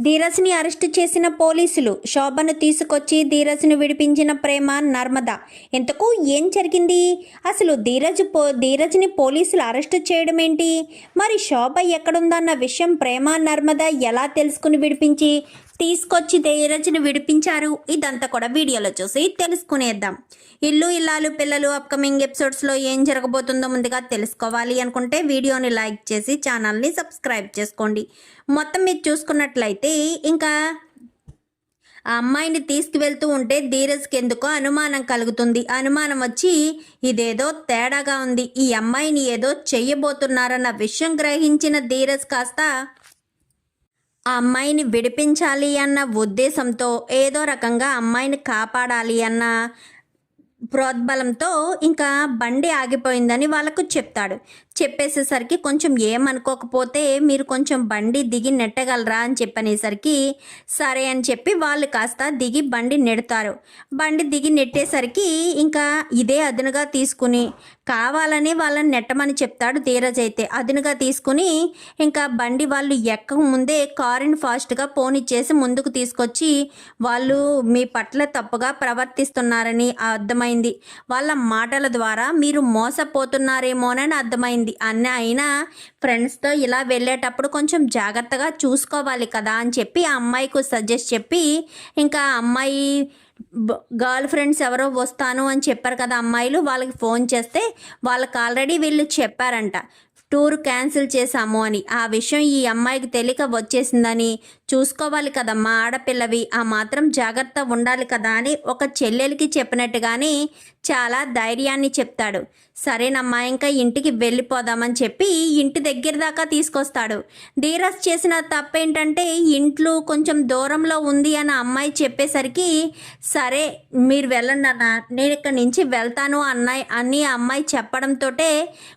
ధీరజ్ని arrest చేసిన పోలీసులు శోభను తీసుకొచ్చి ధీరజ్ను విడిపించిన ప్రేమ నర్మద. ఇంతకు ఏం జరిగింది? అసలు ధీరజ్ పో ధీరజ్ని పోలీసులు అరెస్టు చేయడం ఏంటి మరి శోభ ఎక్కడుందన్న విషయం ప్రేమ నర్మద ఎలా తెలుసుకుని విడిపించి తీసుకొచ్చి ధీరజ్ని విడిపించారు. ఇదంతా కూడా వీడియోలో చూసి తెలుసుకునేద్దాం. ఇల్లు ఇల్లాలు పిల్లలు అప్కమింగ్ ఎపిసోడ్స్లో ఏం జరగబోతుందో ముందుగా తెలుసుకోవాలి అనుకుంటే వీడియోని లైక్ చేసి ఛానల్ని సబ్స్క్రైబ్ చేసుకోండి. మొత్తం మీరు చూసుకున్నట్లయితే ఇంకా ఆ అమ్మాయిని తీసుకువెళ్తూ ఉంటే ధీరజ్కి ఎందుకో అనుమానం కలుగుతుంది. అనుమానం వచ్చి ఇదేదో తేడాగా ఉంది. ఈ అమ్మాయిని ఏదో చెయ్యబోతున్నారన్న విషయం గ్రహించిన ధీరజ్ కాస్త ఆ అమ్మాయిని విడిపించాలి అన్న ఉద్దేశంతో ఏదో రకంగా అమ్మాయిని కాపాడాలి అన్న ప్రోద్బలంతో ఇంకా బండి ఆగిపోయిందని వాళ్ళకు చెప్తాడు. చెప్పేసేసరికి కొంచెం ఏమనుకోకపోతే మీరు కొంచెం బండి దిగి నెట్టగలరా అని చెప్పనేసరికి సరే అని చెప్పి వాళ్ళు కాస్త దిగి బండి నెడతారు. బండి దిగి నెట్టేసరికి ఇంకా ఇదే అదునుగా తీసుకుని కావాలని వాళ్ళని నెట్టమని చెప్తాడు ధీరజ్ అయితే. అదునుగా తీసుకుని ఇంకా బండి వాళ్ళు ఎక్కక ముందే కారుని ఫాస్ట్గా పోనిచ్చేసి ముందుకు తీసుకొచ్చి వాళ్ళు మీ పట్ల తప్పుగా ప్రవర్తిస్తున్నారని అర్థమైంది. వాళ్ళ మాటల ద్వారా మీరు మోసపోతున్నారేమోనని అర్థమైంది. అన్న అయినా ఫ్రెండ్స్తో ఇలా వెళ్ళేటప్పుడు కొంచెం జాగ్రత్తగా చూసుకోవాలి కదా అని చెప్పి ఆ అమ్మాయికి సజెస్ట్ చెప్పి ఇంకా అమ్మాయి గర్ల్ ఫ్రెండ్స్ ఎవరో వస్తాను అని చెప్పారు కదా అమ్మాయిలు వాళ్ళకి ఫోన్ చేస్తే వాళ్ళకి ఆల్రెడీ వీళ్ళు చెప్పారంట. టూర్ క్యాన్సిల్ చేశాము అని. ఆ విషయం ఈ అమ్మాయికి తెలియక వచ్చేసిందని. చూసుకోవాలి కదమ్మా ఆడపిల్లవి ఆ మాత్రం జాగ్రత్త ఉండాలి కదా అని ఒక చెల్లెలకి చెప్పినట్టుగానే చాలా ధైర్యాన్ని చెప్తాడు. సరేనమ్మా ఇంకా ఇంటికి వెళ్ళిపోదామని చెప్పి ఇంటి దగ్గర దాకా తీసుకొస్తాడు. ధీరజ్ చేసిన తప్పేంటంటే ఇంట్లో కొంచెం దూరంలో ఉంది అని అమ్మాయి చెప్పేసరికి సరే మీరు వెళ్ళండి అన్న. నేను ఇక్కడి నుంచి వెళ్తాను అన్నాయి అని ఆ అమ్మాయి చెప్పడంతో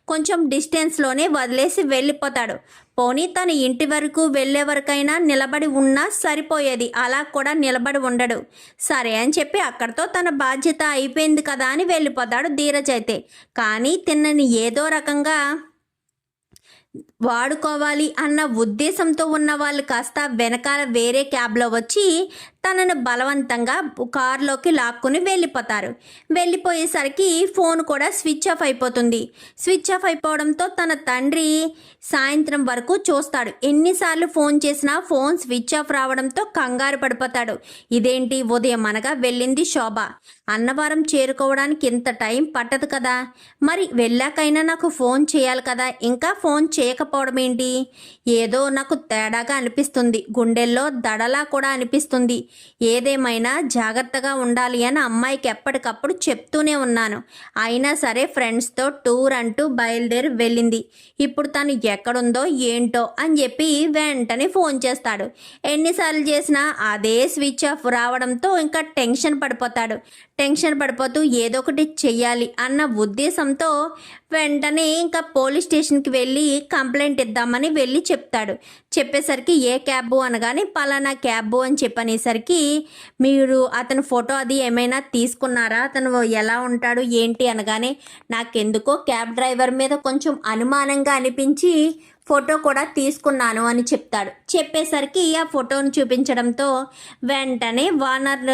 కొంచెం డిస్టెన్స్లోనే వదిలేసి వెళ్ళిపోతాడు. పోనీ తన ఇంటి వరకు వెళ్ళే వరకైనా నిలబడి ఉన్నా సరిపోయేది. అలా కూడా నిలబడి ఉండడు. సరే అని చెప్పి అక్కడితో తన బాధ్యత అయిపోయింది కదా అని వెళ్ళిపోతాడు ధీరజ్ అయితే. కానీ తిన్నని ఏదో రకంగా వాడుకోవాలి అన్న ఉద్దేశంతో ఉన్న వాళ్ళు కాస్త వెనకాల వేరే క్యాబ్లో వచ్చి తనను బలవంతంగా కారులోకి లాక్కుని వెళ్ళిపోతారు. వెళ్ళిపోయేసరికి ఫోన్ కూడా స్విచ్ ఆఫ్ అయిపోతుంది. స్విచ్ ఆఫ్ అయిపోవడంతో తన తండ్రి సాయంత్రం వరకు చూస్తాడు. ఎన్నిసార్లు ఫోన్ చేసినా ఫోన్ స్విచ్ ఆఫ్ రావడంతో కంగారు పడిపోతాడు. ఇదేంటి ఉదయం అనగా వెళ్ళింది శోభ. అన్నవరం చేరుకోవడానికి ఇంత టైం పట్టదు కదా. మరి వెళ్ళాకైనా నాకు ఫోన్ చేయాలి కదా. ఇంకా ఫోన్ చేయకపో చేయకపోవడం ఏంటి? ఏదో నాకు తేడాగా అనిపిస్తుంది. గుండెల్లో దడలా కూడా అనిపిస్తుంది. ఏదేమైనా జాగ్రత్తగా ఉండాలి అని అమ్మాయికి ఎప్పటికప్పుడు చెప్తూనే ఉన్నాను. అయినా సరే ఫ్రెండ్స్తో టూర్ అంటూ బయలుదేరి వెళ్ళింది. ఇప్పుడు తను ఎక్కడుందో ఏంటో అని చెప్పి వెంటనే ఫోన్ చేస్తాడు. ఎన్నిసార్లు చేసినా అదే స్విచ్ ఆఫ్ రావడంతో ఇంకా టెన్షన్ పడిపోతాడు. టెన్షన్ పడిపోతూ ఏదో ఒకటి చెయ్యాలి అన్న ఉద్దేశంతో వెంటనే ఇంకా పోలీస్ స్టేషన్కి వెళ్ళి కంప్లైంట్ ఇద్దామని వెళ్ళి చెప్తాడు. చెప్పేసరికి ఏ క్యాబ్ అనగానే పలానా క్యాబ్ అని చెప్పనేసరికి మీరు అతని ఫోటో అది ఏమైనా తీసుకున్నారా? అతను ఎలా ఉంటాడు? ఏంటి అనగానే నాకెందుకో క్యాబ్ డ్రైవర్ మీద కొంచెం అనుమానంగా అనిపించి ఫోటో కూడా తీసుకున్నాను అని చెప్తాడు. చెప్పేసరికి ఆ ఫోటోను చూపించడంతో వెంటనే వానర్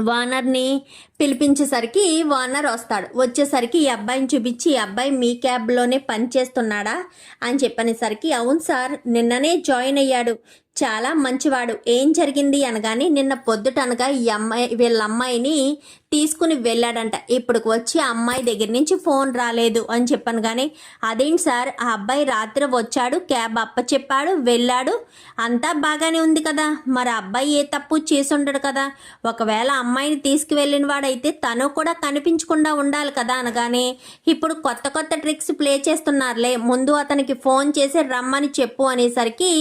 వానర్ని పిలిపించేసరికి వానర్ వస్తాడు. వచ్చేసరికి ఈ అబ్బాయిని చూపించి ఈ అబ్బాయి మీ క్యాబ్లోనే పనిచేస్తున్నాడా అని చెప్పనేసరికి అవును సార్ నిన్ననే జాయిన్ అయ్యాడు. చాలా మంచివాడు. ఏం జరిగింది? అనగానే నిన్న పొద్దుట అనగా ఈ అమ్మాయి వీళ్ళ అమ్మాయిని తీసుకుని వెళ్ళాడంట. ఇప్పటికి వచ్చి ఆ అమ్మాయి దగ్గర నుంచి ఫోన్ రాలేదు అని చెప్పాను కానీ అదేంటి సార్? ఆ అబ్బాయి రాత్రి వచ్చాడు క్యాబ్ అప్ప చెప్పాడు వెళ్ళాడు. అంతా బాగానే ఉంది కదా. మరి అబ్బాయి ఏ తప్పు చేసి ఉండడు కదా. ఒకవేళ అమ్మాయిని తీసుకువెళ్ళిన వాడైతే తను కూడా కనిపించకుండా ఉండాలి కదా అనగానే ఇప్పుడు కొత్త కొత్త ట్రిక్స్ ప్లే చేస్తున్నారులే. ముందు అతనికి ఫోన్ చేసి రమ్మని చెప్పు అనేసరికి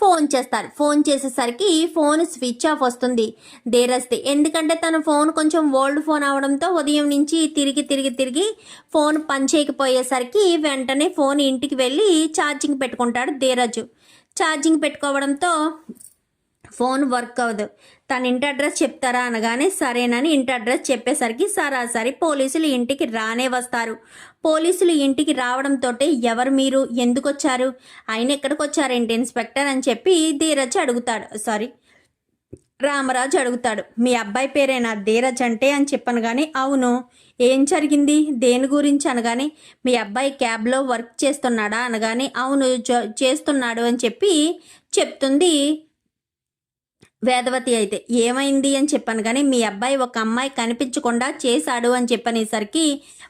ఫోన్ చేస్తారు. ఫోన్ చేసేసరికి ఫోన్ స్విచ్ ఆఫ్ వస్తుంది. ధీరస్తి ఎందుకంటే తన ఫోన్ కొంచెం ఓల్డ్ ఫోన్ అవడంతో ఉదయం నుంచి తిరిగి తిరిగి తిరిగి ఫోన్ పనిచేయకపోయేసరికి వెంటనే ఫోన్ ఇంటికి వెళ్ళి ఛార్జింగ్ పెట్టుకుంటాడు ధీరజు. ఛార్జింగ్ పెట్టుకోవడంతో ఫోన్ వర్క్ అవ్వదు. తన ఇంటి అడ్రస్ చెప్తారా అనగానే సరేనని ఇంటి అడ్రస్ చెప్పేసరికి సరాసరి పోలీసులు ఇంటికి రానే వస్తారు. పోలీసులు ఇంటికి రావడంతో ఎవరు మీరు? ఎందుకు వచ్చారు ఆయన ఎక్కడికి వచ్చారేంటి ఇన్స్పెక్టర్ అని చెప్పి ధీరజ్ అడుగుతాడు. సారీ రామరాజు అడుగుతాడు మీ అబ్బాయి పేరేనా? ధీరజ్ అంటే అని చెప్పను కానీ అవును. ఏం జరిగింది? దేని గురించి? అనగానే మీ అబ్బాయి క్యాబ్లో వర్క్ చేస్తున్నాడా? అనగానే అవును జ- చేస్తున్నాడు అని చెప్పి చెప్తుంది వేదవతి అయితే ఏమైంది అని చెప్పాను కానీ మీ అబ్బాయి ఒక అమ్మాయి కనిపించకుండా చేశాడు అని చెప్పనేసరికి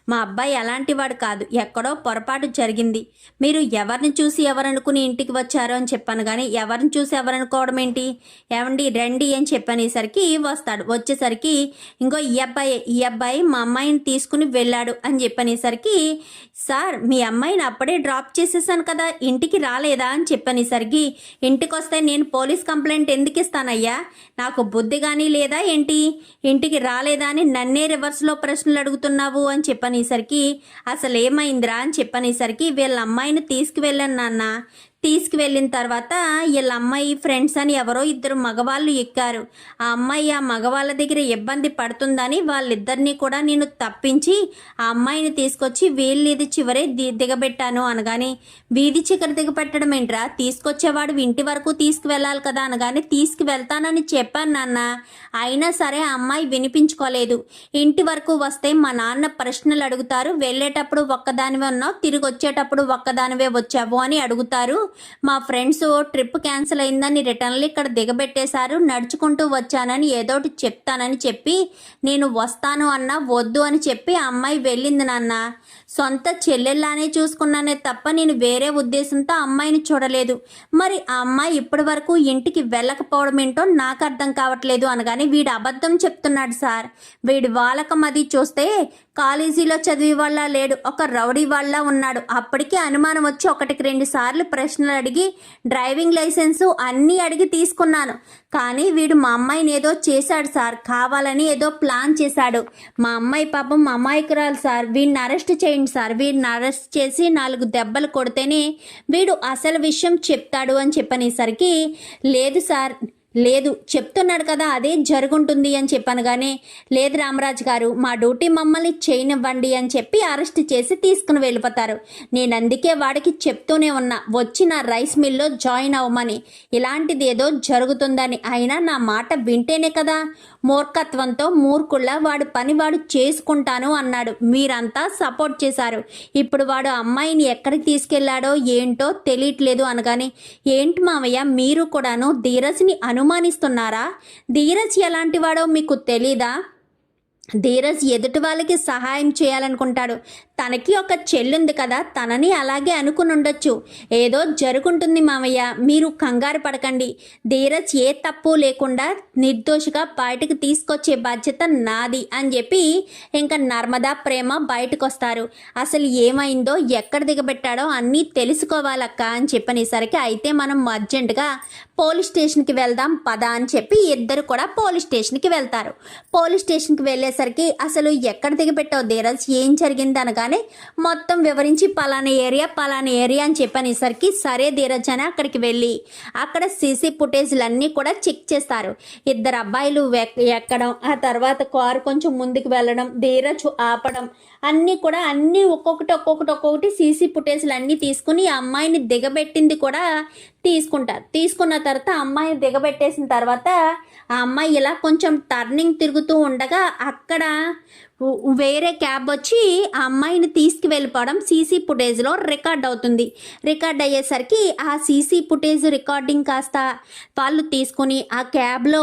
మా అబ్బాయి అలాంటి వాడు కాదు ఎక్కడో పొరపాటు జరిగింది. మీరు ఎవరిని చూసి ఎవరనుకుని ఇంటికి వచ్చారు అని చెప్పాను కానీ ఎవరిని చూసి ఎవరనుకోవడం ఏంటి? ఏమండి రండి అని చెప్పనేసరికి వస్తాడు. వచ్చేసరికి ఇంకో ఈ అబ్బాయి ఈ అబ్బాయి మా అమ్మాయిని తీసుకుని వెళ్ళాడు అని చెప్పనేసరికి సార్ మీ అమ్మాయిని అప్పుడే డ్రాప్ చేసేసాను కదా ఇంటికి రాలేదా? అని చెప్పనేసరికి ఇంటికి వస్తే నేను పోలీస్ కంప్లైంట్ ఎందుకు ఇస్తానయ్యా? నాకు బుద్ధి కానీ లేదా ఏంటి? ఇంటికి రాలేదా అని నన్నే రివర్స్లో ప్రశ్నలు అడుగుతున్నావు అని చెప్పనేసరికి అసలు ఏమైందిరా అని చెప్పనేసరికి వీళ్ళ అమ్మాయిని తీసుకువెళ్ళాను నాన్న. తీసుకువెళ్ళిన తర్వాత వీళ్ళ అమ్మాయి ఫ్రెండ్స్ అని ఎవరో ఇద్దరు మగవాళ్ళు ఎక్కారు. ఆ అమ్మాయి ఆ మగవాళ్ళ దగ్గర ఇబ్బంది పడుతుందని వాళ్ళిద్దరినీ కూడా నేను తప్పించి ఆ అమ్మాయిని తీసుకొచ్చి వీళ్ళది చివరే ది దిగబెట్టాను అనగానే వీధి చివర దిగబెట్టడం ఏంట్రా? తీసుకొచ్చేవాడు ఇంటి వరకు తీసుకువెళ్ళాలి కదా అనగానే తీసుకువెళ్తానని చెప్పాను నాన్న. అయినా సరే ఆ అమ్మాయి వినిపించుకోలేదు. ఇంటి వరకు వస్తే మా నాన్న ప్రశ్నలు అడుగుతారు. వెళ్ళేటప్పుడు ఒక్కదానివే ఉన్నావు తిరిగి వచ్చేటప్పుడు ఒక్కదానివే వచ్చావు అని అడుగుతారు. మా ఫ్రెండ్స్ ట్రిప్ క్యాన్సిల్ అయిందని రిటర్న్లు ఇక్కడ దిగబెట్టేశారు నడుచుకుంటూ వచ్చానని ఏదోటి చెప్తానని చెప్పి నేను వస్తాను అన్న వద్దు అని చెప్పి ఆ అమ్మాయి వెళ్ళింది నాన్న. సొంత చెల్లెల్లానే చూసుకున్నానే తప్ప నేను వేరే ఉద్దేశంతో అమ్మాయిని చూడలేదు. మరి ఆ అమ్మాయి ఇప్పటి వరకు ఇంటికి వెళ్ళకపోవడం ఏంటో నాకు అర్థం కావట్లేదు అనగానే వీడు అబద్ధం చెప్తున్నాడు సార్. వీడి వాలకం అది చూస్తే కాలేజీలో చదివి వల్ల లేడు ఒక రౌడీ వల్ల ఉన్నాడు. అప్పటికే అనుమానం వచ్చి ఒకటికి రెండు సార్లు ప్రశ్నలు అడిగి డ్రైవింగ్ లైసెన్సు అన్నీ అడిగి తీసుకున్నాను. కానీ వీడు మా అమ్మాయిని ఏదో చేశాడు సార్. కావాలని ఏదో ప్లాన్ చేశాడు. మా అమ్మాయి పాపం మా అమాయకురాలు సార్. వీడిని అరెస్ట్ చేయండి సార్. వీడిని అరెస్ట్ చేసి నాలుగు దెబ్బలు కొడితేనే వీడు అసలు విషయం చెప్తాడు అని చెప్పనేసరికి లేదు సార్ లేదు చెప్తున్నాడు కదా అదే జరుగుంటుంది అని చెప్పాను కానీ లేదు రామరాజు గారు మా డ్యూటీ మమ్మల్ని చేయనివ్వండి అని చెప్పి అరెస్ట్ చేసి తీసుకుని వెళ్ళిపోతారు. నేను అందుకే వాడికి చెప్తూనే ఉన్నా వచ్చి నా రైస్ మిల్లో జాయిన్ అవ్వమని. ఇలాంటిది ఏదో జరుగుతుందని అయినా నా మాట వింటేనే కదా. మూర్ఖత్వంతో మూర్ఖుళ్ళ వాడు పని వాడు చేసుకుంటాను అన్నాడు. మీరంతా సపోర్ట్ చేశారు. ఇప్పుడు వాడు అమ్మాయిని ఎక్కడికి తీసుకెళ్ళాడో ఏంటో తెలియట్లేదు అనగానే ఏంటి మామయ్య మీరు కూడాను ధీరజ్ని అనుమానిస్తున్నారా ధీరజ్ ఎలాంటి వాడో మీకు తెలీదా? ధీరజ్ ఎదుటి వాళ్ళకి సహాయం చేయాలనుకుంటాడు. తనకి ఒక చెల్లుంది కదా తనని అలాగే అనుకుని ఉండొచ్చు. ఏదో జరుగుంటుంది మామయ్య మీరు కంగారు పడకండి. ధీరజ్ ఏ తప్పు లేకుండా నిర్దోషిగా బయటకు తీసుకొచ్చే బాధ్యత నాది అని చెప్పి ఇంకా నర్మదా ప్రేమ బయటకు వస్తారు అసలు ఏమైందో ఎక్కడ దిగబెట్టాడో అన్నీ తెలుసుకోవాలక్క అని చెప్పనేసరికి అయితే మనం అర్జెంటుగా పోలీస్ స్టేషన్కి వెళ్దాం పదా అని చెప్పి ఇద్దరు కూడా పోలీస్ స్టేషన్కి వెళ్తారు. పోలీస్ స్టేషన్కి వెళ్ళేసరికి అసలు ఎక్కడ దిగబెట్టావు ధీరజ్? ఏం జరిగింది అనగా అనగానే మొత్తం వివరించి పలానా ఏరియా పలానా ఏరియా అని చెప్పనేసరికి సరే ధీరజ్ అని అక్కడికి వెళ్ళి అక్కడ సీసీ ఫుటేజ్లన్నీ కూడా చెక్ చేస్తారు. ఇద్దరు అబ్బాయిలు ఎక్కడం ఆ తర్వాత కారు కొంచెం ముందుకు వెళ్ళడం ధీరజ్ ఆపడం అన్నీ కూడా అన్నీ ఒక్కొక్కటి ఒక్కొక్కటి ఒక్కొక్కటి సీసీ ఫుటేజ్లు అన్నీ తీసుకుని ఆ అమ్మాయిని దిగబెట్టింది కూడా తీసుకుంటారు తీసుకున్న తర్వాత అమ్మాయిని దిగబెట్టేసిన తర్వాత ఆ అమ్మాయి ఇలా కొంచెం టర్నింగ్ తిరుగుతూ ఉండగా అక్కడ వేరే క్యాబ్ వచ్చి ఆ అమ్మాయిని తీసుకువెళ్ళిపోవడం సీసీ ఫుటేజ్లో రికార్డ్ అవుతుంది. రికార్డ్ అయ్యేసరికి ఆ సీసీ ఫుటేజ్ రికార్డింగ్ కాస్త వాళ్ళు తీసుకొని ఆ క్యాబ్లో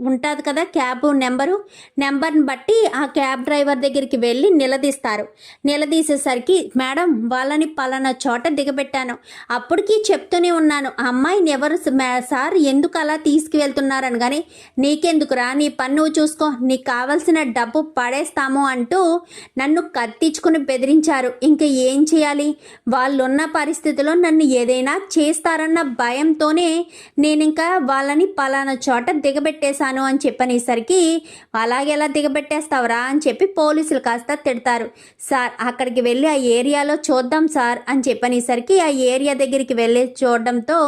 ఉంటుంది కదా క్యాబ్ నెంబరు. నెంబర్ని బట్టి ఆ క్యాబ్ డ్రైవర్ దగ్గరికి వెళ్ళి నిలదీస్తారు. నిలదీసేసరికి మేడం వాళ్ళని పలానా చోట దిగబెట్టాను. అప్పటికి చెప్తూనే ఉన్నాను. ఆ అమ్మాయిని ఎవరు సార్ ఎందుకు అలా తీసుకువెళ్తున్నారని కానీ నీకెందుకురా నీ పని నువ్వు చూసుకో. నీకు కావలసిన డబ్బు పడేస్తాము అంటూ నన్ను కత్తించుకుని బెదిరించారు. ఇంకా ఏం చేయాలి? వాళ్ళున్న పరిస్థితిలో నన్ను ఏదైనా చేస్తారన్న భయంతోనే నేను ఇంకా వాళ్ళని పలానా చోట దిగబెట్టేశాను. చేశాను అని చెప్పనేసరికి అలాగే ఎలా దిగబెట్టేస్తావురా? అని చెప్పి పోలీసులు కాస్త తిడతారు. సార్ అక్కడికి వెళ్ళి ఆ ఏరియాలో చూద్దాం సార్ అని చెప్పనేసరికి ఆ ఏరియా దగ్గరికి వెళ్ళి చూడడంతో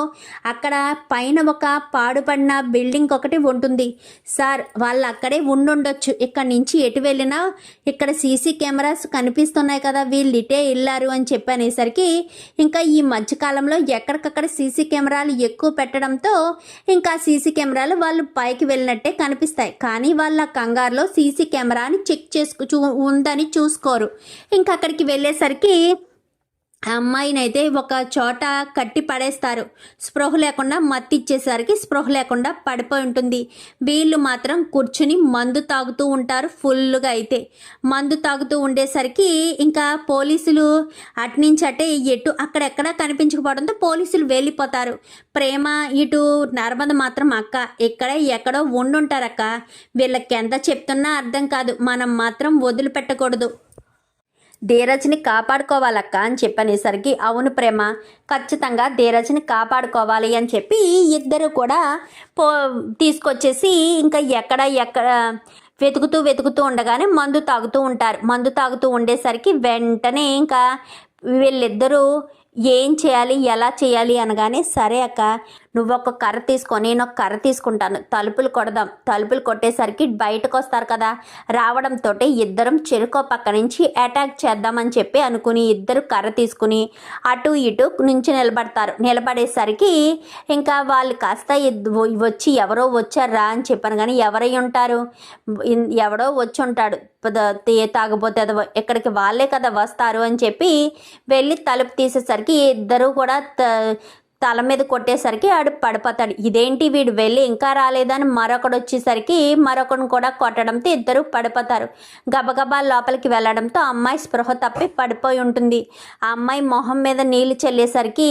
అక్కడ పైన ఒక పాడుపడిన బిల్డింగ్ ఒకటి ఉంటుంది. సార్ వాళ్ళు అక్కడే ఉండుండొచ్చు. ఇక్కడ నుంచి ఎటు వెళ్ళినా ఇక్కడ సీసీ కెమెరాస్ కనిపిస్తున్నాయి కదా వీళ్ళు ఇటే వెళ్ళారు అని చెప్పనేసరికి ఇంకా ఈ మధ్యకాలంలో ఎక్కడికక్కడ సీసీ కెమెరాలు ఎక్కువ పెట్టడంతో ఇంకా సీసీ కెమెరాలు వాళ్ళు పైకి వెళ్ళి వెళ్ళినట్టే కనిపిస్తాయి. కానీ వాళ్ళ కంగారులో సీసీ కెమెరాని చెక్ చేసుకు చూ ఉందని చూసుకోరు. ఇంకా అక్కడికి వెళ్ళేసరికి ఆ అమ్మాయిని అయితే ఒక చోట కట్టి పడేస్తారు. స్పృహ లేకుండా మత్తిచ్చేసరికి స్పృహ లేకుండా పడిపోయి ఉంటుంది. వీళ్ళు మాత్రం కూర్చుని మందు తాగుతూ ఉంటారు ఫుల్గా అయితే. మందు తాగుతూ ఉండేసరికి ఇంకా పోలీసులు అట్నుంచి అటే ఎటు అక్కడెక్కడ కనిపించకపోవడంతో పోలీసులు వెళ్ళిపోతారు. ప్రేమ ఇటు నర్మద మాత్రం అక్క ఇక్కడే ఎక్కడో ఉండుంటారక్క. వీళ్ళకి ఎంత చెప్తున్నా అర్థం కాదు. మనం మాత్రం వదిలిపెట్టకూడదు. ధీరజ్ని కాపాడుకోవాలక్క అని చెప్పనేసరికి అవును ప్రేమ ఖచ్చితంగా ధీరజ్ని కాపాడుకోవాలి అని చెప్పి ఇద్దరు కూడా పో తీసుకొచ్చేసి ఇంకా ఎక్కడ ఎక్కడ వెతుకుతూ వెతుకుతూ ఉండగానే మందు తాగుతూ ఉంటారు. మందు తాగుతూ ఉండేసరికి వెంటనే ఇంకా వీళ్ళిద్దరూ ఏం చేయాలి ఎలా చేయాలి అనగానే సరే అక్క నువ్వు ఒక కర్ర తీసుకో నేను ఒక కర్ర తీసుకుంటాను. తలుపులు కొడదాం. తలుపులు కొట్టేసరికి బయటకు వస్తారు కదా రావడంతో ఇద్దరం చెరుకో పక్క నుంచి అటాక్ చేద్దామని చెప్పి అనుకుని ఇద్దరు కర్ర తీసుకుని అటు ఇటు నుంచి నిలబడతారు. నిలబడేసరికి ఇంకా వాళ్ళు కాస్త వచ్చి ఎవరో వచ్చారా అని చెప్పాను కానీ ఎవరై ఉంటారు? ఎవడో వచ్చి ఉంటాడు. తాగబోతే అదో వాళ్ళే కదా వస్తారు అని చెప్పి వెళ్ళి తలుపు తీసేసరికి ఇద్దరు కూడా త- తల మీద కొట్టేసరికి ఆడు పడిపోతాడు. ఇదేంటి వీడు వెళ్ళి ఇంకా రాలేదని మరొకడు వచ్చేసరికి మరొకడు కూడా కొట్టడంతో ఇద్దరు పడిపోతారు. గబగబా లోపలికి వెళ్ళడంతో అమ్మాయి స్పృహ తప్పి పడిపోయి ఉంటుంది. ఆ అమ్మాయి మొహం మీద నీళ్ళు చల్లేసరికి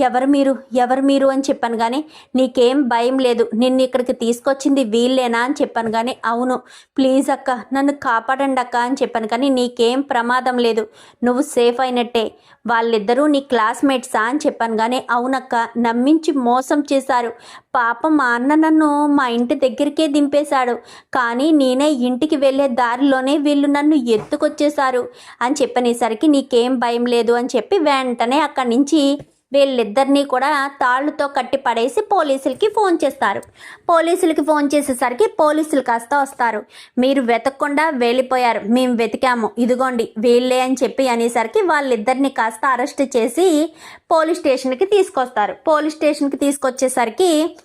ఎవరు మీరు? ఎవరు మీరు? అని చెప్పాను కానీ నీకేం భయం లేదు. నిన్ను ఇక్కడికి తీసుకొచ్చింది వీళ్ళేనా? అని చెప్పాను కానీ అవును. ప్లీజ్ అక్క నన్ను కాపాడండి అక్క అని చెప్పాను కానీ నీకేం ప్రమాదం లేదు. నువ్వు సేఫ్ అయినట్టే. వాళ్ళిద్దరూ నీ క్లాస్మేట్సా? అని చెప్పాను కానీ అవునక్క. నమ్మించి మోసం చేశారు. పాప మా అన్న నన్ను మా ఇంటి దగ్గరికే దింపేశాడు. కానీ నేనే ఇంటికి వెళ్ళే దారిలోనే వీళ్ళు నన్ను ఎత్తుకొచ్చేశారు. అని చెప్పనేసరికి నీకేం భయం లేదు అని చెప్పి వెంటనే అక్కడి నుంచి వీళ్ళిద్దరినీ కూడా తాళ్ళతో కట్టి పడేసి పోలీసులకి ఫోన్ చేస్తారు. పోలీసులకి ఫోన్ చేసేసరికి పోలీసులు కాస్త వస్తారు. మీరు వెతకకుండా వెళ్ళిపోయారు. మేము వెతికాము. ఇదిగోండి వీళ్ళే అని చెప్పి అనేసరికి వాళ్ళిద్దరిని కాస్త అరెస్ట్ చేసి పోలీస్ స్టేషన్కి తీసుకొస్తారు. పోలీస్ స్టేషన్కి తీసుకొచ్చేసరికి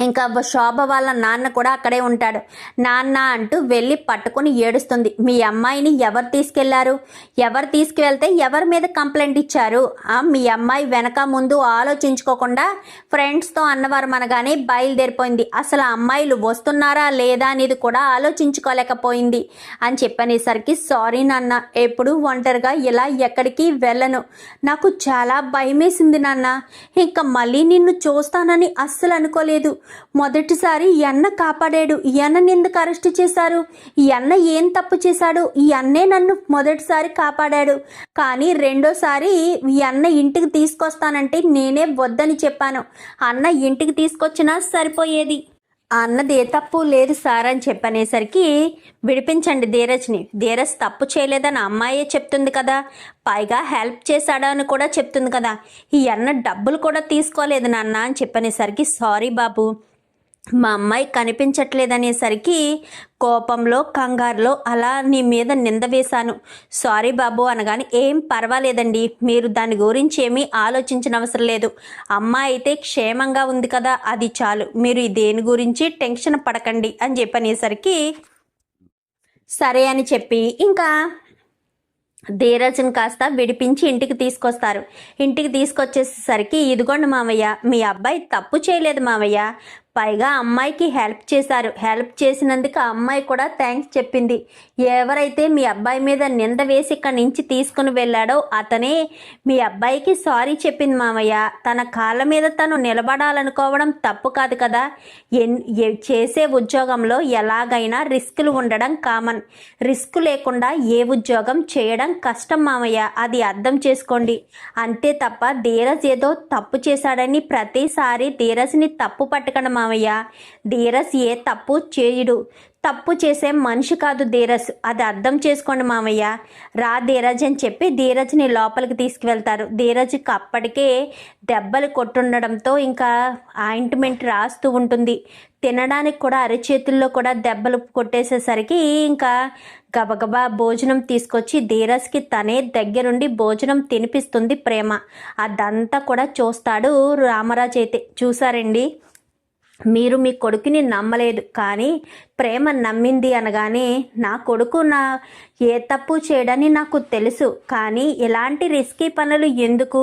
ఇంకా శోభ వాళ్ళ నాన్న కూడా అక్కడే ఉంటాడు. నాన్న అంటూ వెళ్ళి పట్టుకొని ఏడుస్తుంది. మీ అమ్మాయిని ఎవరు తీసుకెళ్ళారు? ఎవరు తీసుకువెళ్తే ఎవరి మీద కంప్లైంట్ ఇచ్చారు? మీ అమ్మాయి వెనక ముందు ఆలోచించుకోకుండా ఫ్రెండ్స్తో అన్నవారు అనగానే బయలుదేరిపోయింది. అసలు ఆ అమ్మాయిలు వస్తున్నారా లేదా అనేది కూడా ఆలోచించుకోలేకపోయింది. అని చెప్పనేసరికి సారీ నాన్న ఎప్పుడు ఒంటరిగా ఇలా ఎక్కడికి వెళ్ళను. నాకు చాలా భయమేసింది నాన్న. ఇంకా మళ్ళీ నిన్ను చూస్తానని అస్సలు అనుకోలేదు. మొదటిసారి ఎన్న కాపాడాడు. ఈ ఎందుకు అరెస్ట్ చేశారు? ఎన్న ఏం తప్పు చేశాడు? ఈ అన్నే నన్ను మొదటిసారి కాపాడాడు. కానీ రెండోసారి ఈ అన్న ఇంటికి తీసుకొస్తానంటే నేనే వద్దని చెప్పాను. అన్న ఇంటికి తీసుకొచ్చినా సరిపోయేది. అన్నది ఏ తప్పు లేదు సార్ అని చెప్పనేసరికి విడిపించండి ధీరజ్ని. ధీరజ్ తప్పు చేయలేదని అమ్మాయే చెప్తుంది కదా. పైగా హెల్ప్ చేశాడా అని కూడా చెప్తుంది కదా. ఈ అన్న డబ్బులు కూడా తీసుకోలేదు నాన్న అని చెప్పనేసరికి సారీ బాబు. మా అమ్మాయి కనిపించట్లేదనేసరికి కోపంలో కంగారులో అలా నీ మీద నింద వేశాను. సారీ బాబు అనగానే ఏం పర్వాలేదండి. మీరు దాని గురించి ఏమీ ఆలోచించిన అవసరం లేదు. అమ్మాయి అయితే క్షేమంగా ఉంది కదా అది చాలు. మీరు దేని గురించి టెన్షన్ పడకండి అని చెప్పనేసరికి సరే అని చెప్పి ఇంకా ధీరజ్ని కాస్త విడిపించి ఇంటికి తీసుకొస్తారు. ఇంటికి తీసుకొచ్చేసరికి ఇదిగోండి మావయ్య మీ అబ్బాయి తప్పు చేయలేదు మావయ్య పైగా అమ్మాయికి హెల్ప్ చేశారు. హెల్ప్ చేసినందుకు ఆ అమ్మాయి కూడా థ్యాంక్స్ చెప్పింది. ఎవరైతే మీ అబ్బాయి మీద నింద వేసి ఇక్కడి నుంచి తీసుకుని వెళ్ళాడో అతనే మీ అబ్బాయికి సారీ చెప్పింది మామయ్య. తన కాళ్ళ మీద తను నిలబడాలనుకోవడం తప్పు కాదు కదా. ఎన్ చేసే ఉద్యోగంలో ఎలాగైనా రిస్కులు ఉండడం కామన్. రిస్క్ లేకుండా ఏ ఉద్యోగం చేయడం కష్టం మామయ్య. అది అర్థం చేసుకోండి. అంతే తప్ప ధీరజ్ ఏదో తప్పు చేశాడని ప్రతిసారి ధీరజ్ని తప్పు పట్టకండి మామయ్య. మావయ్య ధీరస్ ఏ తప్పు చేయడు? తప్పు చేసే మనిషి కాదు ధీరజ్ అది అర్థం చేసుకోండి మామయ్య. రా ధీరజ్ అని చెప్పి ధీరజ్ని లోపలికి తీసుకువెళ్తారు. ధీరజ్కి అప్పటికే దెబ్బలు కొట్టుండడంతో ఇంకా ఆయింట్మెంట్ రాస్తూ ఉంటుంది. తినడానికి కూడా అరిచేతుల్లో కూడా దెబ్బలు కొట్టేసేసరికి ఇంకా గబగబా భోజనం తీసుకొచ్చి ధీరజ్కి తనే దగ్గరుండి భోజనం తినిపిస్తుంది ప్రేమ. అదంతా కూడా చూస్తాడు రామరాజ్ అయితే చూసారండి? మీరు మీ కొడుకుని నమ్మలేదు కానీ ప్రేమ నమ్మింది అనగానే నా కొడుకు నా ఏ తప్పు చేయడని నాకు తెలుసు. కానీ ఇలాంటి రిస్కీ పనులు ఎందుకు?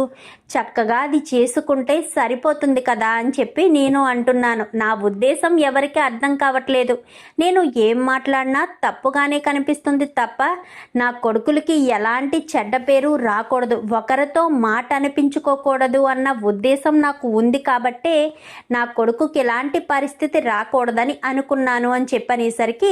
చక్కగా అది చేసుకుంటే సరిపోతుంది కదా అని చెప్పి నేను అంటున్నాను. నా ఉద్దేశం ఎవరికి అర్థం కావట్లేదు. నేను ఏం మాట్లాడినా తప్పుగానే కనిపిస్తుంది తప్ప నా కొడుకులకి ఎలాంటి చెడ్డ పేరు రాకూడదు. ఒకరితో మాట అనిపించుకోకూడదు అన్న ఉద్దేశం నాకు ఉంది కాబట్టే నా కొడుకుకి ఎలాంటి పరిస్థితి రాకూడదని అనుకున్నాను అని చెప్పి చెప్పనేసరికి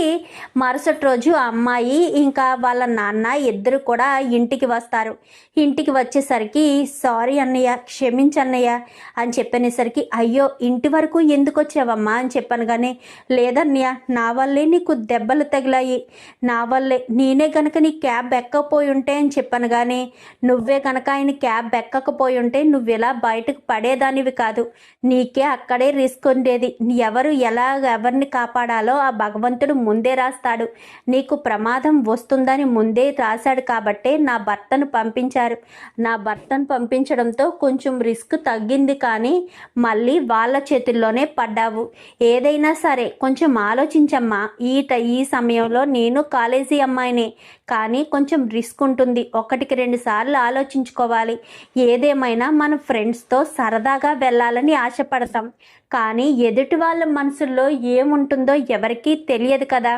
మరుసటి రోజు ఆ అమ్మాయి ఇంకా వాళ్ళ నాన్న ఇద్దరు కూడా ఇంటికి వస్తారు. ఇంటికి వచ్చేసరికి సారీ అన్నయ్య క్షమించన్నయ్య అని చెప్పనేసరికి అయ్యో ఇంటి వరకు ఎందుకు వచ్చావమ్మా? అని చెప్పాను కానీ లేదన్నయ్య నా వల్లే నీకు దెబ్బలు తగిలాయి. నా వల్లే నేనే గనక నీ క్యాబ్ ఎక్కకపోయి ఉంటే అని చెప్పాను కానీ నువ్వే గనక ఆయన క్యాబ్ ఎక్కకపోయి ఉంటే నువ్వు ఇలా బయటకు పడేదానివి కాదు. నీకే అక్కడే రిస్క్ ఉండేది. ఎవరు ఎలా ఎవరిని కాపాడాలో ఆ భగవంతుడు ముందే రాస్తాడు. నీకు ప్రమాదం వస్తుందని ముందే రాశాడు కాబట్టే నా భర్తను పంపించారు. నా భర్తను పంపించడంతో కొంచెం రిస్క్ తగ్గింది కానీ మళ్ళీ వాళ్ళ చేతుల్లోనే పడ్డావు. ఏదైనా సరే కొంచెం ఆలోచించమ్మా. ఈ ఈ సమయంలో నేను కాలేజీ అమ్మాయిని. కానీ కొంచెం రిస్క్ ఉంటుంది. ఒకటికి రెండు సార్లు ఆలోచించుకోవాలి. ఏదేమైనా మన ఫ్రెండ్స్తో సరదాగా వెళ్ళాలని ఆశపడతాం. కానీ ఎదుటి వాళ్ళ మనసుల్లో ఏముంటుందో ఎవరికీ తెలియదు కదా.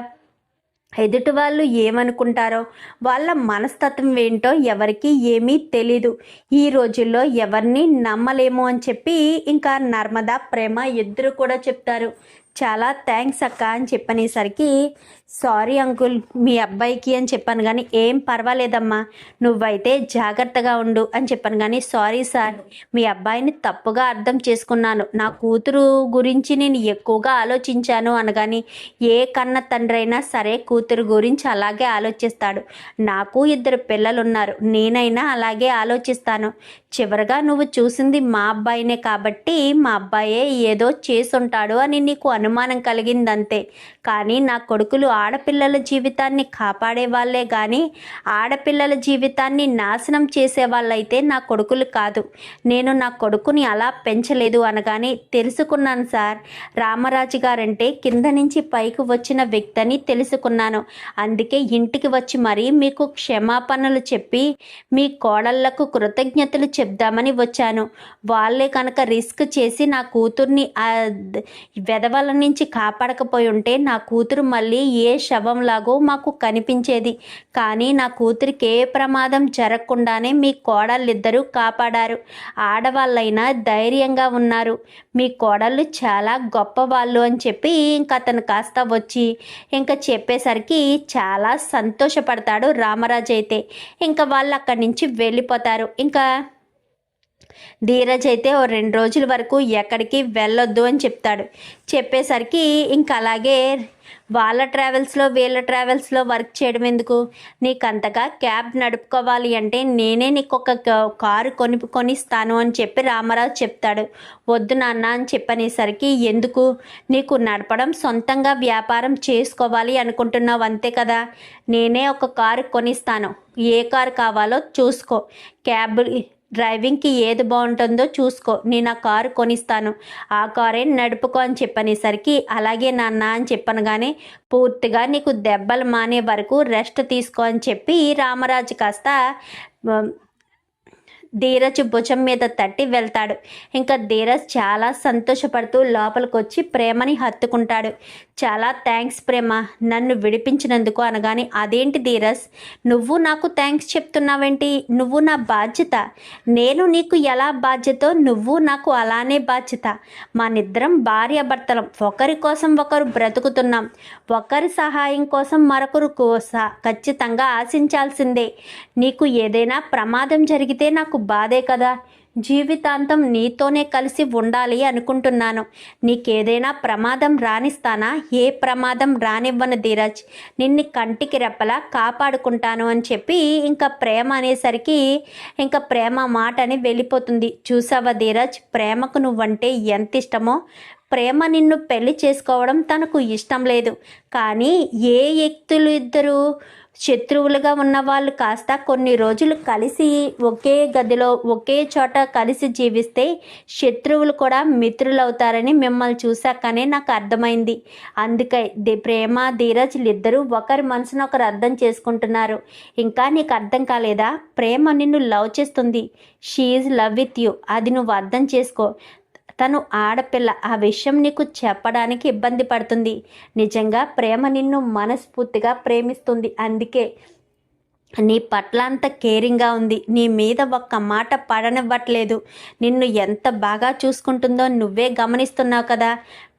ఎదుటి వాళ్ళు ఏమనుకుంటారో వాళ్ళ మనస్తత్వం ఏంటో ఎవరికి ఏమీ తెలీదు. ఈ రోజుల్లో ఎవరిని నమ్మలేము అని చెప్పి ఇంకా నర్మదా ప్రేమ ఇద్దరు కూడా చెప్తారు. చాలా థ్యాంక్స్ అక్క అని చెప్పనేసరికి సారీ అంకుల్ మీ అబ్బాయికి అని చెప్పాను కానీ ఏం పర్వాలేదమ్మా. నువ్వైతే జాగ్రత్తగా ఉండు అని చెప్పాను కానీ సారీ సార్ మీ అబ్బాయిని తప్పుగా అర్థం చేసుకున్నాను. నా కూతురు గురించి నేను ఎక్కువగా ఆలోచించాను అనగాని ఏ కన్న తండ్రి అయినా సరే కూతురు గురించి అలాగే ఆలోచిస్తాడు. నాకు ఇద్దరు పిల్లలు ఉన్నారు నేనైనా అలాగే ఆలోచిస్తాను. చివరిగా నువ్వు చూసింది మా అబ్బాయినే కాబట్టి మా అబ్బాయే ఏదో చేసుంటాడు అని నీకు అనుమానం కలిగిందంతే. కానీ నా కొడుకులు ఆడపిల్లల జీవితాన్ని కాపాడే వాళ్ళే కానీ ఆడపిల్లల జీవితాన్ని నాశనం చేసేవాళ్ళైతే నా కొడుకులు కాదు. నేను నా కొడుకుని అలా పెంచలేదు అనగానే తెలుసుకున్నాను సార్. రామరాజు గారంటే కింద నుంచి పైకి వచ్చిన వ్యక్తి అని తెలుసుకున్నాను. అందుకే ఇంటికి వచ్చి మరీ మీకు క్షమాపణలు చెప్పి మీ కోడళ్ళకు కృతజ్ఞతలు చెప్దామని వచ్చాను. వాళ్ళే కనుక రిస్క్ చేసి నా కూతుర్ని వెదవల ద- నుంచి కాపాడకపోయి ఉంటే నా కూతురు మళ్ళీ ఏ శవంలాగో మాకు కనిపించేది. కానీ నా కూతురికి ఏ ప్రమాదం జరగకుండానే మీ కోడళ్ళిద్దరూ కాపాడారు. ఆడవాళ్ళైనా ధైర్యంగా ఉన్నారు. మీ కోడళ్ళు చాలా గొప్పవాళ్ళు అని చెప్పి ఇంకా అతను కాస్త వచ్చి ఇంకా చెప్పేసరికి చాలా సంతోషపడతాడు రామరాజు అయితే. ఇంకా వాళ్ళు అక్కడి నుంచి వెళ్ళిపోతారు. ఇంకా ధీరజ్ అయితే ఓ రెండు రోజుల వరకు ఎక్కడికి వెళ్ళొద్దు అని చెప్తాడు. చెప్పేసరికి ఇంకా అలాగే వాళ్ళ ట్రావెల్స్లో వీళ్ళ ట్రావెల్స్లో వర్క్ చేయడం ఎందుకు? నీకు అంతగా క్యాబ్ నడుపుకోవాలి అంటే నేనే నీకు ఒక క- కారు కొని కొనిస్తాను అని చెప్పి రామారావు చెప్తాడు. వద్దు నాన్న అని చెప్పనేసరికి ఎందుకు? నీకు నడపడం సొంతంగా వ్యాపారం చేసుకోవాలి అనుకుంటున్నావు అంతే కదా? నేనే ఒక కారు కొనిస్తాను. ఏ కారు కావాలో చూసుకో. క్యాబ్ డ్రైవింగ్కి ఏది బాగుంటుందో చూసుకో. నేను ఆ కారు కొనిస్తాను. ఆ కారే నడుపుకో అని చెప్పనేసరికి అలాగే నాన్న అని చెప్పను కానీ పూర్తిగా నీకు దెబ్బలు మానే వరకు రెస్ట్ తీసుకో అని చెప్పి రామరాజు కాస్త ధీరజ్ భుజం మీద తట్టి వెళ్తాడు. ఇంకా ధీరజ్ చాలా సంతోషపడుతూ లోపలికి వచ్చి ప్రేమని హత్తుకుంటాడు. చాలా థ్యాంక్స్ ప్రేమ నన్ను విడిపించినందుకు అనగానే అదేంటి ధీరజ్? నువ్వు నాకు థ్యాంక్స్ చెప్తున్నావేంటి? నువ్వు నా బాధ్యత. నేను నీకు ఎలా బాధ్యతో నువ్వు నాకు అలానే బాధ్యత. మనిద్దరం భార్యాభర్తలం. ఒకరి కోసం ఒకరు బ్రతుకుతున్నాం. ఒకరి సహాయం కోసం మరొకరు కోస- ఖచ్చితంగా ఆశించాల్సిందే. నీకు ఏదైనా ప్రమాదం జరిగితే నాకు బాధే కదా. జీవితాంతం నీతోనే కలిసి ఉండాలి అనుకుంటున్నాను. నీకేదైనా ప్రమాదం రానిస్తానా? ఏ ప్రమాదం రానివ్వను ధీరజ్. నిన్ను కంటికి రెప్పలా కాపాడుకుంటాను అని చెప్పి ఇంకా ప్రేమ అనేసరికి ఇంకా ప్రేమ మాట అని వెళ్ళిపోతుంది. చూసావా ధీరజ్? ప్రేమకు నువ్వంటే ఎంత ఇష్టమో? ప్రేమ నిన్ను పెళ్ళి చేసుకోవడం తనకు ఇష్టం లేదు. కానీ ఏ వ్యక్తులు ఇద్దరు శత్రువులుగా ఉన్న వాళ్ళు కాస్త కొన్ని రోజులు కలిసి ఒకే గదిలో ఒకే చోట కలిసి జీవిస్తే శత్రువులు కూడా మిత్రులవుతారని మిమ్మల్ని చూశాకనే నాకు అర్థమైంది. అందుకే ది ప్రేమ ధీరజ్లు ఇద్దరూ ఒకరి మనసును ఒకరు అర్థం చేసుకుంటున్నారు. ఇంకా నీకు అర్థం కాలేదా? ప్రేమ నిన్ను లవ్ చేస్తుంది. She love with you. అది నువ్వు అర్థం చేసుకో. తను ఆడపిల్ల. ఆ విషయం నీకు చెప్పడానికి ఇబ్బంది పడుతుంది. నిజంగా ప్రేమ నిన్ను మనస్ఫూర్తిగా ప్రేమిస్తుంది. అందుకే నీ పట్ల అంత కేరింగ్గా ఉంది. నీ మీద ఒక్క మాట పడనివ్వట్లేదు. నిన్ను ఎంత బాగా చూసుకుంటుందో నువ్వే గమనిస్తున్నావు కదా.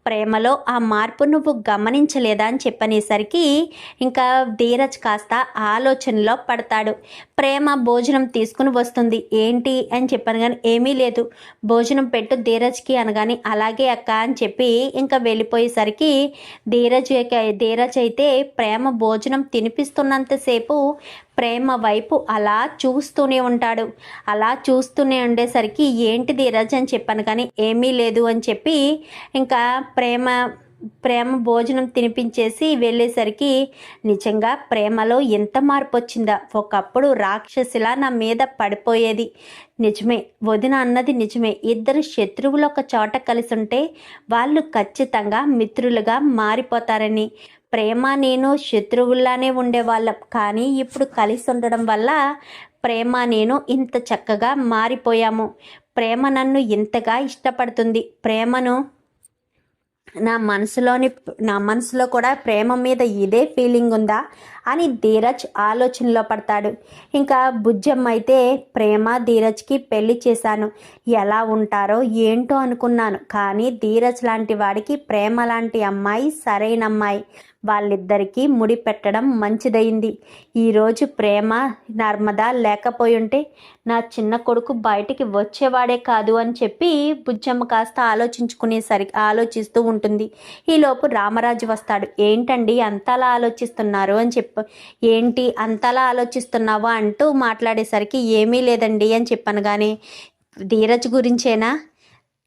ప్రేమలో ఆ మార్పు నువ్వు గమనించలేదా అని చెప్పనేసరికి ఇంకా ధీరజ్ కాస్త ఆలోచనలో పడతాడు. ప్రేమ భోజనం తీసుకుని వస్తుంది. ఏంటి అని చెప్పాను కానీ ఏమీ లేదు. భోజనం పెట్టు ధీరజ్కి అనగాని అలాగే అక్క అని చెప్పి ఇంకా వెళ్ళిపోయేసరికి ధీరజ్ ధీరజ్ అయితే ప్రేమ భోజనం తినిపిస్తున్నంతసేపు ప్రేమ వైపు అలా చూస్తూనే ఉంటాడు. అలా చూస్తూనే ఉండేసరికి ఏంటి ధీరజ్ అని చెప్పాను కానీ ఏమీ లేదు అని చెప్పి ఇంకా ప్రేమ ప్రేమ భోజనం తినిపించేసి వెళ్ళేసరికి నిజంగా ప్రేమలో ఎంత మార్పు వచ్చిందా? ఒకప్పుడు రాక్షసిలా నా మీద పడిపోయేది. నిజమే వదిన అన్నది నిజమే. ఇద్దరు శత్రువులు ఒక చోట కలిసి ఉంటే వాళ్ళు ఖచ్చితంగా మిత్రులుగా మారిపోతారని. ప్రేమ నేను శత్రువుల్లానే ఉండేవాళ్ళం. కానీ ఇప్పుడు కలిసి ఉండడం వల్ల ప్రేమ నేను ఇంత చక్కగా మారిపోయాము. ప్రేమ నన్ను ఇంతగా ఇష్టపడుతుంది. ప్రేమను నా మనసులోని నా మనసులో కూడా ప్రేమ మీద ఇదే ఫీలింగ్ ఉందా అని ధీరజ్ ఆలోచనలో పడతాడు. ఇంకా బుజ్జమ్మ అయితే ప్రేమ ధీరజ్కి పెళ్ళి చేశాను. ఎలా ఉంటారో ఏంటో అనుకున్నాను. కానీ ధీరజ్ లాంటి వాడికి ప్రేమ లాంటి అమ్మాయి సరైన అమ్మాయి. వాళ్ళిద్దరికీ ముడి పెట్టడం మంచిదైంది ఈరోజు ప్రేమ నర్మదా లేకపోయుంటే నా చిన్న కొడుకు బయటికి వచ్చేవాడే కాదు అని చెప్పి బుజ్జమ్మ కాస్త ఆలోచించుకునేసరికి ఆలోచిస్తూ ఉంటుంది. ఈలోపు రామరాజు వస్తాడు. ఏంటండి అంతలా ఆలోచిస్తున్నారు అని చెప్పి ఏంటి అంతలా ఆలోచిస్తున్నావా అంటూ మాట్లాడేసరికి ఏమీ లేదండి అని చెప్పాను కానీ ధీరజ్ గురించేనా?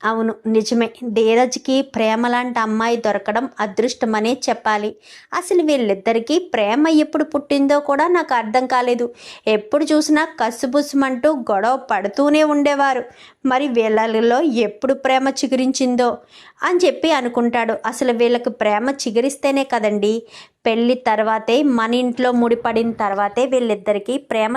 అవును నిజమే. ధీరజ్కి ప్రేమ లాంటి అమ్మాయి దొరకడం అదృష్టమనే చెప్పాలి. అసలు వీళ్ళిద్దరికీ ప్రేమ ఎప్పుడు పుట్టిందో కూడా నాకు అర్థం కాలేదు. ఎప్పుడు చూసినా కసుబుసుమంటూ గొడవ పడుతూనే ఉండేవారు. మరి వీళ్ళలో ఎప్పుడు ప్రేమ చిగురించిందో అని చెప్పి అనుకుంటాడు. అసలు వీళ్ళకి ప్రేమ చిగురిస్తేనే కదండి? పెళ్ళి తర్వాతే మన ఇంట్లో ముడిపడిన తర్వాతే వీళ్ళిద్దరికీ ప్రేమ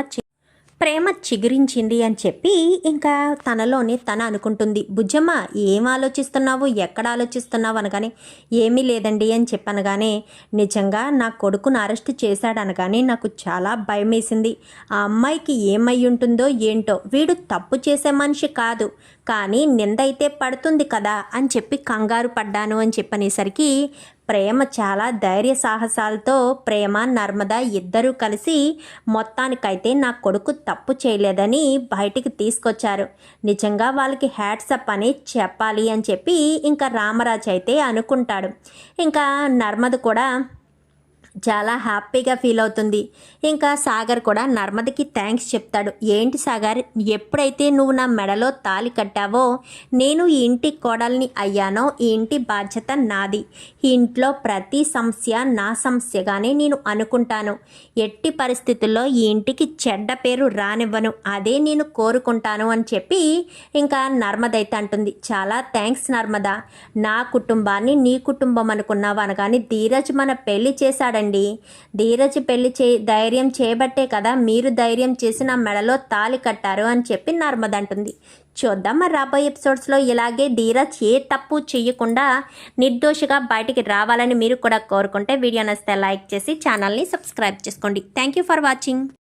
ప్రేమ చిగురించింది అని చెప్పి ఇంకా తనలోని తన అనుకుంటుంది. బుజ్జమ్మ ఏం ఆలోచిస్తున్నావు? ఎక్కడ ఆలోచిస్తున్నావు? అనగానే ఏమీ లేదండి అని చెప్పనగానే నిజంగా నా కొడుకును అరెస్ట్ చేశాడనగానే నాకు చాలా భయం వేసింది ఆ అమ్మాయికి ఏమై ఉంటుందో ఏంటో వీడు తప్పు చేసే మనిషి కాదు. కానీ నిందైతే పడుతుంది కదా అని చెప్పి కంగారు పడ్డాను అని చెప్పనేసరికి ప్రేమ చాలా ధైర్య సాహసాలతో ప్రేమ నర్మద ఇద్దరూ కలిసి మొత్తానికైతే నా కొడుకు తప్పు చేయలేదని బయటికి తీసుకొచ్చారు. నిజంగా వాళ్ళకి హ్యాట్సప్ అని చెప్పాలి అని చెప్పి ఇంకా రామరాజు అయితే అనుకుంటాడు. ఇంకా నర్మద కూడా చాలా హ్యాపీగా ఫీల్ అవుతుంది. ఇంకా సాగర్ కూడా నర్మదకి థ్యాంక్స్ చెప్తాడు. ఏంటి సాగర్ ఎప్పుడైతే నువ్వు నా మెడలో తాలి కట్టావో నేను ఈ ఇంటి కోడల్ని అయ్యానో ఈ ఇంటి బాధ్యత నాది. ఈ ఇంట్లో ప్రతి సమస్య నా సమస్యగానే నేను అనుకుంటాను. ఎట్టి పరిస్థితుల్లో ఈ ఇంటికి చెడ్డ పేరు రానివ్వను. అదే నేను కోరుకుంటాను అని చెప్పి ఇంకా నర్మదైతే అంటుంది. చాలా థ్యాంక్స్ నర్మద. నా కుటుంబాన్ని నీ కుటుంబం అనుకున్నావు అనగానే ధీరజ్ మన పెళ్ళి చేశాడు చూడండి ధీరజ్ పెళ్ళి చే ధైర్యం చేయబట్టే కదా మీరు ధైర్యం చేసి నా మెడలో తాలి కట్టారు అని చెప్పి నర్మద అంటుంది. చూద్దాం మరి రాబోయే ఎపిసోడ్స్లో ఇలాగే ధీరజ్ ఏ తప్పు చేయకుండా నిర్దోషిగా బయటికి రావాలని మీరు కూడా కోరుకుంటే వీడియో నచ్చితే లైక్ చేసి ఛానల్ని సబ్స్క్రైబ్ చేసుకోండి. Thank you for watching.